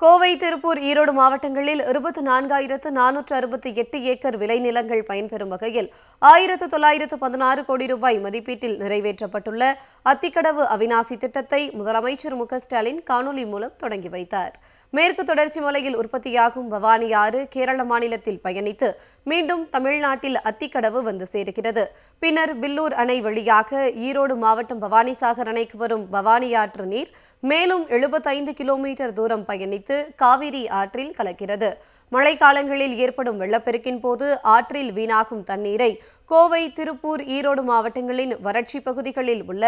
கோவை திருப்பூர் ஈரோடு மாவட்டங்களில் இருபத்தி நான்காயிரத்து நானூற்று அறுபத்தி எட்டு ஏக்கர் விளைநிலங்கள் பயன்பெறும் வகையில் ஆயிரத்து தொள்ளாயிரத்து பதினாறு கோடி ரூபாய் மதிப்பீட்டில் நிறைவேற்றப்பட்டுள்ள அத்திக்கடவு அவிநாசி திட்டத்தை முதலமைச்சர் மு ஸ்டாலின் காணொலி மூலம் தொடங்கி வைத்தார். மேற்கு தொடர்ச்சி மலையில் உற்பத்தியாகும் பவானி ஆறு கேரள மாநிலத்தில் பயணித்து மீண்டும் தமிழ்நாட்டில் அத்திக்கடவு வந்து சேருகிறது. பின்னர் பில்லூர் அணை வழியாக ஈரோடு மாவட்டம் பவானிசாகர் அணைக்கு வரும் பவானி ஆற்று நீர் மேலும் எழுபத்தைந்து கிலோமீட்டர் தூரம் பயணித்து காவிரி ஆற்றில் கலக்கிறது. மழைக்காலங்களில் ஏற்படும் வெள்ளப்பெருக்கின் போது ஆற்றில் வீணாகும் தண்ணீரை கோவை திருப்பூர் ஈரோடு மாவட்டங்களின் வறட்சி பகுதிகளில் உள்ள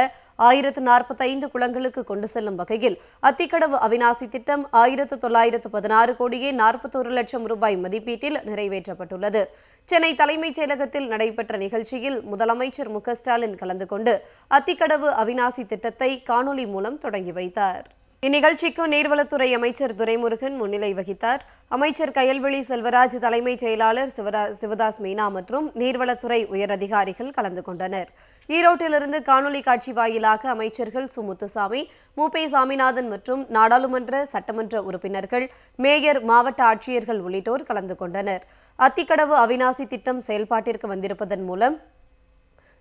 ஆயிரத்து நாற்பத்தைந்து குளங்களுக்கு கொண்டு செல்லும் வகையில் அத்திக்கடவு அவிநாசி திட்டம் ஆயிரத்து தொள்ளாயிரத்து பதினாறு கோடியே நாற்பத்தோரு லட்சம் ரூபாய் மதிப்பீட்டில் நிறைவேற்றப்பட்டுள்ளது. சென்னை தலைமைச் செயலகத்தில் நடைபெற்ற நிகழ்ச்சியில் முதலமைச்சர் மு க ஸ்டாலின் கலந்து கொண்டு அத்திக்கடவு அவிநாசி திட்டத்தை காணொலி மூலம் தொடங்கி வைத்தார். இந்நிகழ்ச்சிக்கு நீர்வளத்துறை அமைச்சர் துரைமுருகன் முன்னிலை வகித்தார். அமைச்சர் கயல்விழி செல்வராஜ் தலைமைச் செயலாளர் சிவரா சிவதாஸ் மீனா மற்றும் நீர்வளத்துறை உயரதிகாரிகள் கலந்து கொண்டனர். ஈரோட்டிலிருந்து காணொலி காட்சி வாயிலாக அமைச்சர்கள் சு முத்துசாமி சாமிநாதன் மற்றும் நாடாளுமன்ற சட்டமன்ற உறுப்பினர்கள் மேயர் மாவட்ட ஆட்சியர்கள் உள்ளிட்டோர் கலந்து கொண்டனர். அத்திக்கடவு அவிநாசி திட்டம் செயல்பாட்டிற்கு வந்திருப்பதன் மூலம்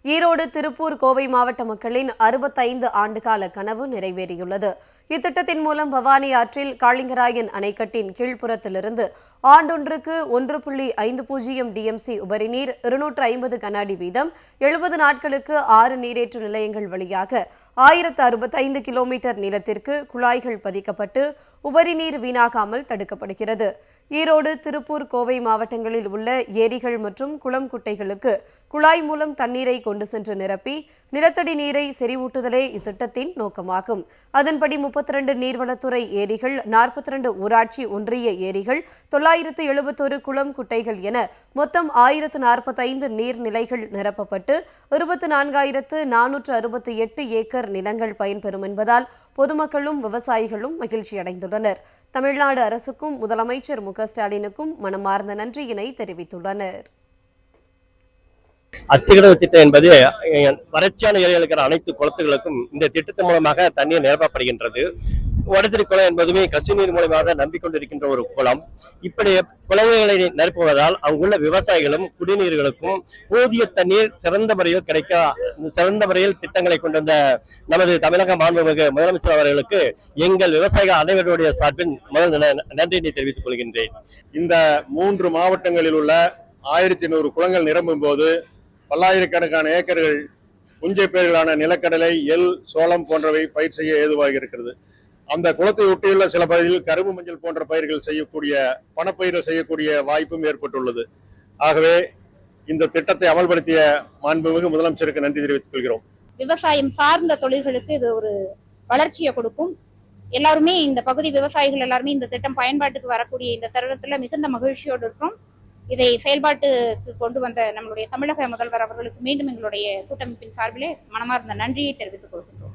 ஈரோடு திருப்பூர் கோவை மாவட்ட மக்களின் அறுபத்தைந்து ஆண்டுகால கனவு நிறைவேறியுள்ளது. இத்திட்டத்தின் மூலம் பவானி ஆற்றில் காளிங்கராயன் அணைக்கட்டின் கீழ்ப்புறத்திலிருந்து ஆண்டொன்றுக்கு ஒன்று புள்ளி ஐந்து பூஜ்ஜியம் டிஎம்சி உபரிநீர் இருநூற்று ஐம்பது கனஅடி வீதம் எழுபது நாட்களுக்கு ஆறு நீரேற்று நிலையங்கள் வழியாக ஆயிரத்து அறுபத்தைந்து கிலோமீட்டர் நீளத்திற்கு குழாய்கள் பதிக்கப்பட்டு உபரிநீர் வீணாகாமல் தடுக்கப்படுகிறது. ஈரோடு திருப்பூர் கோவை மாவட்டங்களில் உள்ள ஏரிகள் மற்றும் குளம் குட்டைகளுக்கு குழாய் மூலம் தண்ணீரை கொண்டு சென்று நிரப்பி நிலத்தடி நீரை செறிவூட்டுதலே இத்திட்டத்தின் நோக்கமாகும். அதன்படி முப்பத்தி ரெண்டு நீர்வளத்துறை ஏரிகள் நாற்பத்தி ரெண்டு ஊராட்சி ஒன்றிய ஏரிகள் தொள்ளாயிரத்து எழுபத்தொரு குளம் குட்டைகள் என மொத்தம் ஆயிரத்து நாற்பத்தைந்து நீர்நிலைகள் நிரப்பப்பட்டு இருபத்தி நான்காயிரத்து நானூற்று அறுபத்தி எட்டு ஏக்கர் நிலங்கள் பயன்பெறும் என்பதால் பொதுமக்களும் விவசாயிகளும் மகிழ்ச்சியடைந்துள்ளனர். தமிழ்நாடு அரசுக்கும் முதலமைச்சர் மு க ஸ்டாலினுக்கும் மனமார்ந்த நன்றியினை தெரிவித்துள்ளனர். அத்திகடவு திட்டம் என்பது வறட்சியான ஏரியில் இருக்கிற அனைத்து குளத்துகளுக்கும் இந்த திட்டத்தின் மூலமாக தண்ணீர் நிரப்பப்படுகின்றது. உடைத்திருக்கலாம் என்பதுமே கசிநீர் மூலமாக நம்பிக்கொண்டிருக்கின்ற ஒரு குளம். இப்படி குளங்களை நிரப்புவதால் அங்குள்ள விவசாயிகளும் குடிநீர்களுக்கும் போதிய தண்ணீர் சிறந்த முறையில் கிடைக்க சிறந்த முறையில் திட்டங்களை கொண்டு வந்த நமது தமிழக மாண்புமிகு முதலமைச்சர் அவர்களுக்கு எங்கள் விவசாயிகள் அனைவருடைய சார்பில் முதல் ந- நன்றியினை தெரிவித்துக் கொள்கின்றேன். இந்த மூன்று மாவட்டங்களில் உள்ள ஆயிரத்தி நூறு குளங்கள் நிரம்பும் போது பல்லாயிரக்கணக்கான ஏக்கர்கள் புஞ்சை பயிர்களான நிலக்கடலை எல் சோளம் போன்றவை பயிர் செய்ய ஏதுவாக இருக்கிறது. அந்த குளத்தை ஒட்டியுள்ள சில பகுதிகளில் கரும்பு மஞ்சள் போன்ற பயிர்கள் செய்யக்கூடிய பணப்பயிர்கள் செய்யக்கூடிய வாய்ப்பும் ஏற்பட்டுள்ளது. ஆகவே இந்த திட்டத்தை அமல்படுத்திய மாண்புமிகு முதலமைச்சருக்கு நன்றி தெரிவித்துக் கொள்கிறோம். விவசாயம் சார்ந்த தொழில்களுக்கு இது ஒரு வளர்ச்சியை கொடுக்கும். எல்லாருமே இந்த பகுதி விவசாயிகள் எல்லாருமே இந்த திட்டம் பயன்பாட்டுக்கு வரக்கூடிய இந்த தருணத்துல மிகுந்த மகிழ்ச்சியோடு இருக்கிறோம். இதை செயல்பாட்டுக்கு கொண்டு வந்த நம்மளுடைய தமிழக முதல்வர் அவர்களுக்கு மீண்டும் எங்களுடைய கூட்டமைப்பின் சார்பிலே மனமார்ந்த நன்றியை தெரிவித்துக் கொள்கிறோம்